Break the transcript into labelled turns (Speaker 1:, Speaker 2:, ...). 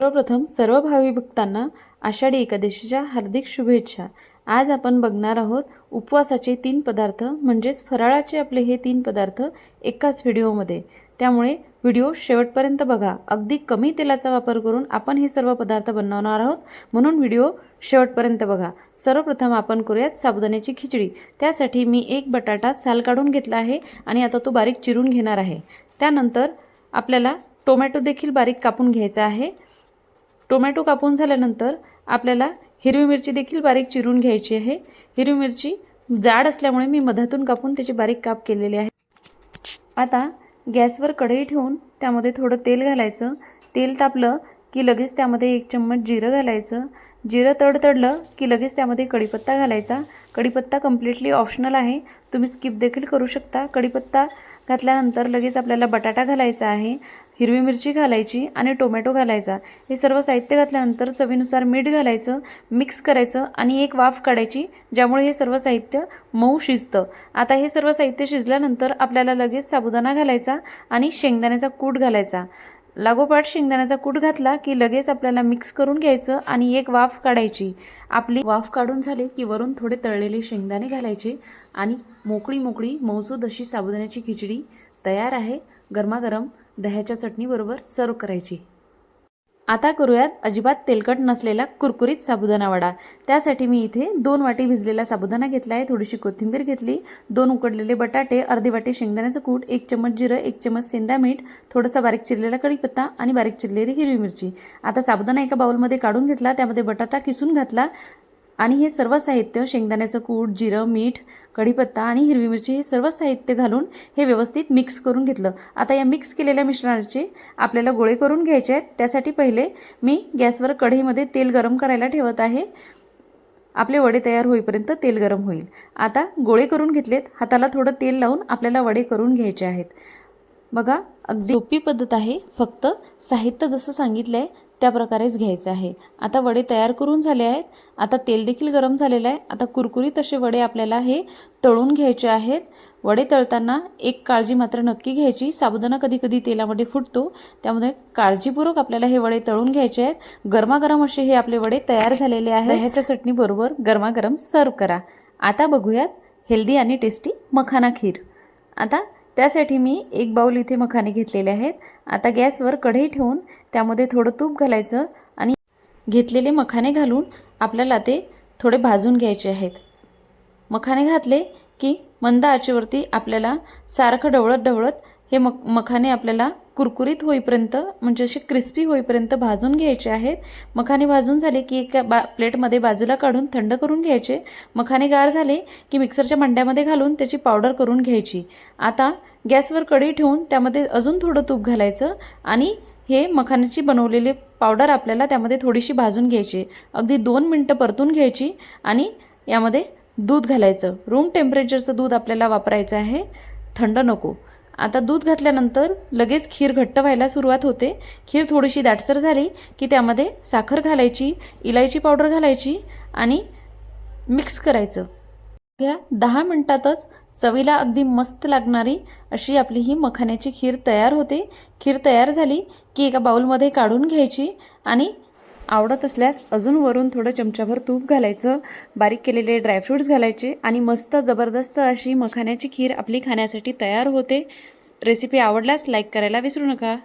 Speaker 1: सर्वप्रथम सर्व भावी भक्तांना आषाढी एकादशीच्या हार्दिक शुभेच्छा. आज आपण बघणार आहोत उपवासाचे तीन पदार्थ म्हणजेच फराळाचे आपले हे तीन पदार्थ एकाच व्हिडिओमध्ये. त्यामुळे व्हिडिओ शेवटपर्यंत बघा. अगदी कमी तेलाचा वापर करून आपण हे सर्व पदार्थ बनवणार आहोत. म्हणून व्हिडिओ शेवटपर्यंत बघा. सर्वप्रथम आपण करूयात साबुदाण्याची खिचडी. त्यासाठी मी एक बटाटा साल काढून घेतला आहे आणि आता तो बारीक चिरून घेणार आहे. त्यानंतर आपल्याला टोमॅटो देखील बारीक कापून घ्यायचा आहे. टोमॅटो कापून झाल्यानंतर आपल्याला हिरवी मिरची देखील बारीक चिरून घ्यायची आहे. हिरवी मिरची जाड असल्यामुळे मी मधातून कापून त्याची बारीक काप केलेली आहे. आता गॅसवर कढई ठेवून त्यामध्ये थोडं तेल घालायचं. तेल तापलं की लगेच त्यामध्ये एक चम्मच जिरं घालायचं. जिरं तडतडलं की लगेच त्यामध्ये कढीपत्ता घालायचा. कढीपत्ता कम्प्लिटली ऑप्शनल आहे. तुम्ही स्किप देखील करू शकता. कढीपत्ता घातल्यानंतर लगेच आपल्याला बटाटा घालायचा आहे. हिरवी मिरची घालायची आणि टोमॅटो घालायचा. हे सर्व साहित्य घातल्यानंतर चवीनुसार मीठ घालायचं मिक्स करायचं आणि एक वाफ काढायची ज्यामुळे हे सर्व साहित्य मऊ शिजतं. आता हे सर्व साहित्य शिजल्यानंतर आपल्याला लगेच साबुदाणा घालायचा आणि शेंगदाण्याचा कूट घालायचा. लागोपाठ शेंगदाण्याचा कूट घातला की लगेच आपल्याला मिक्स करून घ्यायचं आणि एक वाफ काढायची. आपली वाफ काढून झाली की वरून थोडे तळलेले शेंगदाणे घालायचे आणि मोकळी मोकळी मौसूद अशी साबुदाण्याची खिचडी तयार आहे. गरमागरम दह्याच्या चटणीबरोबर सर्व करायची. आता करूयात अजिबात तेलकट नसलेला कुरकुरीत साबुदाणा वडा. त्यासाठी मी इथे दोन वाटी भिजलेला साबुदाणा घेतला आहे थोडीशी कोथिंबीर घेतली दोन उकडलेले बटाटे अर्धी वाटी शेंगदाण्याचं कूट एक चमच जिरं एक चमच सेंदा मीठ थोडासा बारीक चिरलेला कढीपत्ता आणि बारीक चिरलेली हिरवी मिरची. आता साबुदाणा एका बाउलमध्ये काढून घेतला त्यामध्ये बटाटा किसून घातला आणि हे सर्व साहित्य शेंगदाण्याचं कूट जिरं मीठ कढीपत्ता आणि हिरवी मिरची हे सर्व साहित्य घालून हे व्यवस्थित मिक्स करून घेतलं. आता या मिक्स केलेल्या मिश्रणाचे आपल्याला गोळे करून घ्यायचे आहेत. त्यासाठी पहिले मी गॅसवर कढईमध्ये तेल गरम करायला ठेवत आहे. आपले वडे तयार होईपर्यंत तेल गरम होईल. आता गोळे करून घेतलेत. हाताला थोडं तेल लावून आपल्याला वडे करून घ्यायचे आहेत. बघा अगदी सोपी पद्धत आहे. फक्त साहित्य जसं सांगितलं आहे त्या प्रकारेच घ्यायचं आहे. आता वडे तयार करून झाले आहेत. आता तेल देखील गरम झालेलं आहे. आता कुरकुरीत असे वडे आपल्याला हे तळून घ्यायचे आहेत. वडे तळताना एक काळजी मात्र नक्की घ्यायची. साबुदाणा कधी कधी तेलामध्ये फुटतो. त्यामुळे काळजीपूर्वक आपल्याला हे वडे तळून घ्यायचे आहेत. गरमागरम असे हे आपले वडे तयार झालेले आहेत. ह्याच्या चटणीबरोबर गरमागरम सर्व करा. आता बघूयात हेल्दी आणि टेस्टी मखाना खीर. आता त्यासाठी मी एक बाऊल इथे मखाने घेतलेले आहेत. आता गॅसवर कढई ठेवून त्यामध्ये थोडं तूप घालायचं आणि घेतलेले मखाने घालून आपल्याला ते थोडे भाजून घ्यायचे आहेत. मखाने घातले की मंद आचेवरती आपल्याला सारखं ढवळत ढवळत हे मक मखाने आपल्याला कुरकुरीत होईपर्यंत म्हणजे असे क्रिस्पी होईपर्यंत भाजून घ्यायचे आहेत. मखाने भाजून झाले की एका बा प्लेटमध्ये बाजूला काढून थंड करून घ्यायचे. मखाने गार झाले की मिक्सरच्या मंड्यामध्ये घालून त्याची पावडर करून घ्यायची. आता गॅसवर कढई ठेवून त्यामध्ये अजून थोडं तूप घालायचं आणि हे मखाण्याची बनवलेली पावडर आपल्याला त्यामध्ये थोडीशी भाजून घ्यायची. अगदी दोन मिनटं परतून घ्यायची आणि यामध्ये दूध घालायचं. रूम टेम्परेचरचं दूध आपल्याला वापरायचं आहे. थंड नको. आता दूध घातल्यानंतर लगेच खीर घट्ट व्हायला सुरुवात होते. खीर थोडीशी दाटसर झाली की त्यामध्ये साखर घालायची इलायची पावडर घालायची आणि मिक्स करायचं. या दहा मिनटातच चवीला अगदी मस्त लागणारी अशी आपली ही मखाण्याची खीर तयार होते. खीर तयार झाली की एका बाऊलमध्ये काढून घ्यायची आणि आवडत असल्यास अजून वरून थोडं चमचाभर तूप घालायचं बारीक केलेले ड्रायफ्रूट्स घालायचे आणि मस्त जबरदस्त अशी मखाण्याची खीर आपली खाण्यासाठी तयार होते. रेसिपी आवडल्यास लाईक करायला विसरू नका.